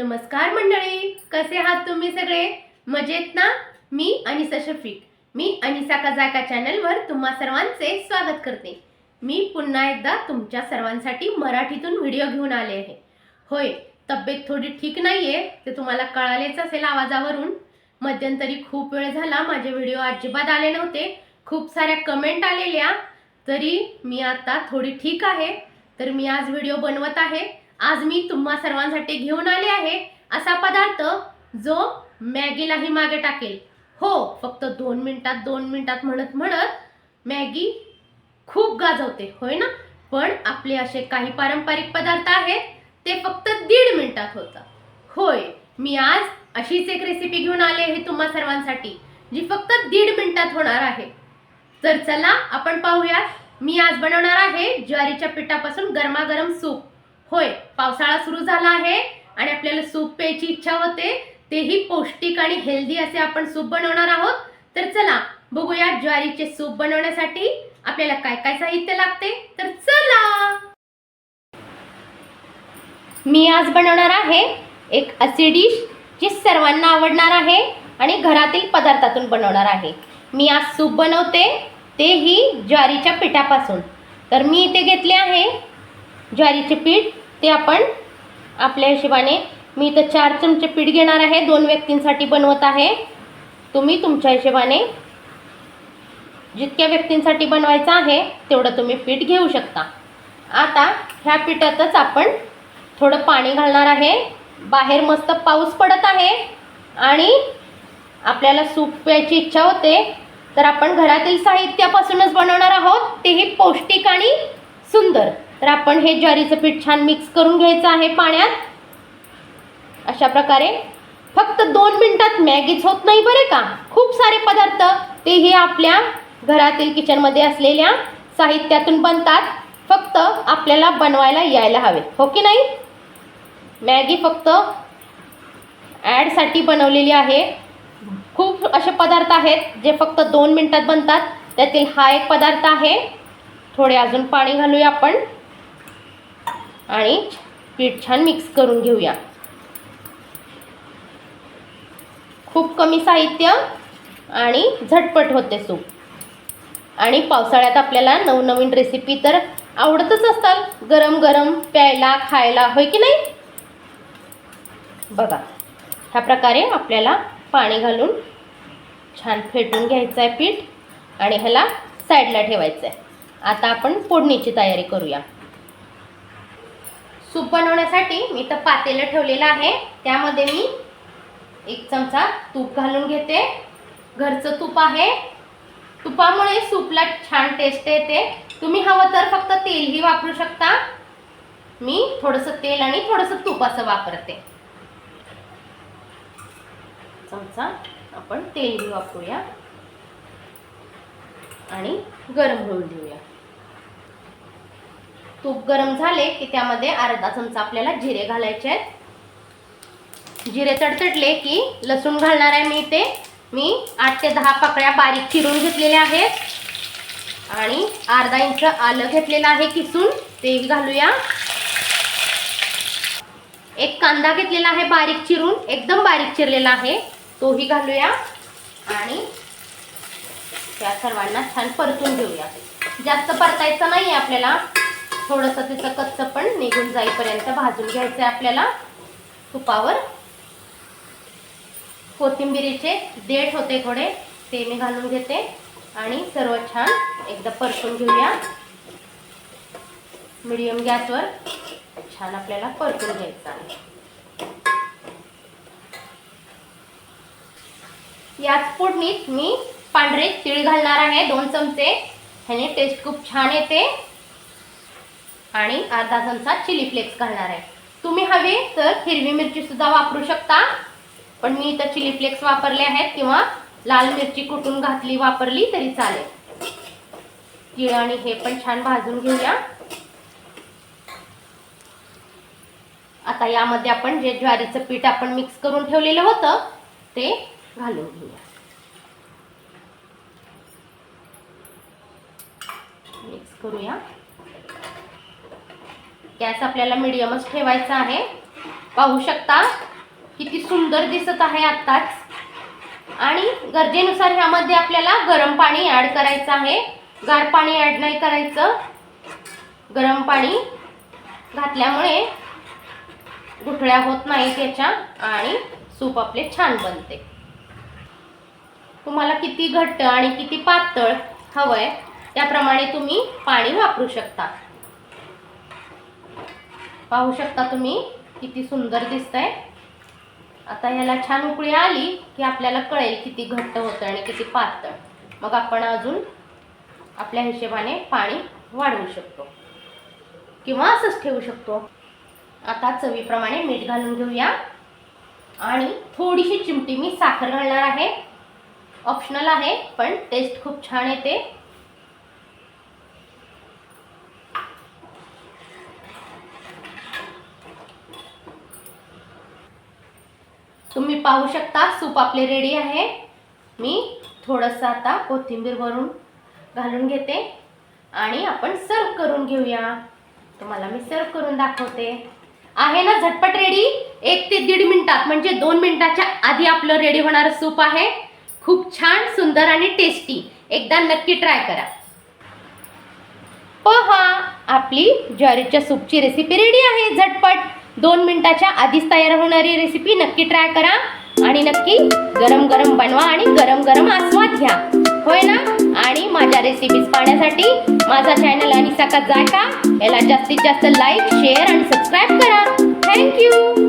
नमस्कार मंडळी कसे आहात तुम्ही सगळे? मजेत ना? मी अनिसा शफीक. मी अनिसा कजाका चॅनलवर तुम्हा सर्वांचे स्वागत करते. मी पुन्हा एकदा तुमच्या सर्वांसाठी मराठीतून व्हिडिओ घेऊन आले आहे. होय तब्येत थोडी ठीक नाही आहे ते तुम्हाला कळालेच असेल आवाजावरून. मध्यंतरी खूप वेळ झाला माझे व्हिडिओ अजिबात आले नव्हते. खूप साऱ्या कमेंट आलेल्या. तरी मी आता थोडी ठीक आहे. तर मी आज व्हिडिओ बनवत आहे. आज मी तुम्हा सर्वांसाठी घेऊन आले आहे असा पदार्थ जो मॅगीलाही मागे टाकेल. हो फक्त दोन मिनिटात दोन मिनिटात म्हणत म्हणत मॅगी खूप गाजवते होय ना? पण आपले असे काही पारंपरिक पदार्थ आहेत ते फक्त दीड मिनिटात होतं होय मी आज अशीच एक रेसिपी घेऊन आले आहे तुम्हा सर्वांसाठी जी फक्त दीड मिनिटात होणार आहे. तर चला आपण पाहूया मी आज बनवणार आहे ज्वारीच्या पिठापासून गरमागरम सूप. होय पावसाळा सुरू झाला आहे आणि आपल्याला सूप प्यायची इच्छा होते तेही पौष्टिक आणि हेल्दी असे आपण सूप बनवणार आहोत. तर चला बघूया ज्वारीचे सूप बनवण्यासाठी आपल्याला काय काय साहित्य लागते. तर चला! मी आज बनवणार आहे एक अशी डिश जी सर्वांना आवडणार आहे आणि घरातील पदार्थातून बनवणार आहे. मी आज सूप बनवते तेही ज्वारीच्या पिठापासून. तर मी इथे घेतले आहे ज्वारीचे पीठ ते आपण आपल्या हिशोबाने मी इथं चार चमचे पीठ घेणार आहे. दोन व्यक्तींसाठी बनवत आहे. तुम्ही तुमच्या हिशोबाने जितक्या व्यक्तींसाठी बनवायचं आहे तेवढं तुम्ही पीठ घेऊ शकता. आता ह्या पिठातच आपण थोडं पाणी घालणार आहे. बाहेर मस्त पाऊस पडत आहे आणि आपल्याला सूप प्यायची इच्छा होते तर आपण घरातील साहित्यापासूनच बनवणार आहोत. तेही पौष्टिक आणि सुंदर. तर आपण हे ज्वारीचं पीठ छान मिक्स करून घ्यायचं आहे पाण्यात. अशा प्रकारे. फक्त दोन मिनिटात मॅगीच होत नाही बरे का? खूप सारे पदार्थ तेही आपल्या घरातील किचनमध्ये असलेल्या साहित्यातून बनतात. फक्त आपल्याला बनवायला यायला हवे. हो की नाही? मॅगी फक्त ॲडसाठी बनवलेली आहे. खूप असे पदार्थ आहेत जे फक्त दोन मिनटात बनतात. त्यातील हा एक पदार्थ आहे. थोडे अजून पाणी घालूया आपण. आणि पीठ छान मिक्स करून घेऊया. खूप कमी साहित्य आणि झटपट होते सूप. आणि पावसाळ्यात आपल्याला नवनवीन रेसिपी तर आवडतच असतात. गरम गरम प्यायला खायला होय की नाही? बघा ह्या प्रकारे आपल्याला पाणी घालून छान फेटून घ्यायचं आहे पीठ आणि ह्याला साईडला ठेवायचं आहे आता आपण फोडणीची तयारी करूया. सूप बनवण्यासाठी मी तर पातेलं ठेवलेलं आहे. त्यामध्ये मी एक चमचा तूप घालून घेते. घरचं तूप आहे. तुपामुळे सूपला छान टेस्ट येते. तुम्ही हवं तर फक्त तेलही वापरू शकता. मी थोडंसं तेल आणि थोडंसं तूप असं वापरते. चमचा आपण तेलही वापरूया. आणि गरम होऊन देऊया. तूप गरम झाले की त्यामध्ये अर्धा चमचा आपल्याला जिरे घालायचे आहेत. जिरे तडतडले की लसूण घालणार आहे मी इथे. मी आठ ते दहा पाकळ्या बारीक चिरून घेतलेल्या आहेत. आणि अर्धा इंच आलं घेतलेलं आहे किसून. तेही घालूया. एक कांदा घेतलेला आहे बारीक चिरून. एकदम बारीक चिरलेला आहे. तोही घालूया. आणि त्या सर्वांना छान परतून घेऊया. जास्त परतायचं नाही आहे आपल्याला. थोडंसं त्याचं कच्चं पण निघून जाईपर्यंत भाजून घ्यायचं आहे आपल्याला तुपावर. कोथिंबिरीचे देठ होते थोडे ते मी घालून घेते आणि सर्व छान एकदा परतून घेऊया. मिडियम गॅसवर छान आपल्याला परतून घ्यायचं आहे. याच फोडणीत मी पांढरे तीळ घालणार आहे दोन चमचे. ह्याने टेस्ट खूप छान येते. आणि अर्धा चमचा चिली फ्लेक्स घालणार आहे. तुम्ही हवे तर हिरवी मिरची सुद्धा वापरू शकता. पण मी इथं चिली फ्लेक्स वापरले आहेत. किंवा लाल मिरची कुटून घातली वापरली तरी चालेल. तीळ आणि हे पण छान भाजून घेऊया. आता यामध्ये आपण जे ज्वारीचं पीठ आपण मिक्स करून ठेवलेलं होतं ते घालून घेऊया. मिक्स करूया. गॅस आपल्याला मिडियमच ठेवायचा आहे. पाहू शकता किती सुंदर दिसत आहे आत्ताच. आणि गरजेनुसार ह्यामध्ये आपल्याला गरम पाणी ॲड करायचं आहे. गार पाणी ॲड नाही करायचं. गरम पाणी घातल्यामुळे गुठळ्या होत नाही त्याच्या आणि सूप आपले छान बनते. तुम्हाला किती घट्ट आणि किती पातळ हवंय त्याप्रमाणे तुम्ही पाणी वापरू शकता. पाहू शकता तुम्ही किती सुंदर दिसतंय. आता ह्याला छान उकळी आली की आपल्याला कळेल किती घट्ट होतं आणि किती पातळ. मग आपण अजून आपल्या हिशोबाने पाणी वाढवू शकतो. किंवा असंच ठेवू शकतो. आता चवीप्रमाणे मीठ घालून घेऊया. आणि थोडीशी चिमटी मी साखर घालणार आहे. ऑप्शनल आहे पण टेस्ट खूप छान येते. तुम्ही पाहू शकता सूप आपले रेडी आहे. मी थोडंसं आता कोथिंबीर वरून घालून घेते. आणि आपण सर्व करून घेऊया. तुम्हाला मी सर्व करून दाखवते. आहे ना झटपट रेडी एक ते दीड मिनिटात म्हणजे दोन मिनिटाच्या आधी आपलं रेडी होणारं सूप आहे. खूप छान सुंदर आणि टेस्टी एकदा नक्की ट्राय करा. पहा आपली ज्वारीच्या सूपची रेसिपी रेडी आहे झटपट. दोन मिनिटाच्या आधीच तयार होणारी रेसिपी नक्की ट्राय करा. आणि नक्की गरम गरम बनवा आणि गरम गरम आस्वाद घ्या. होय ना? आणि माझ्या रेसिपीज पाहण्यासाठी माझा चॅनल आणि सकाळ जायका. याला जास्तीत जास्त लाईक शेअर आणि सबस्क्राईब करा. Thank you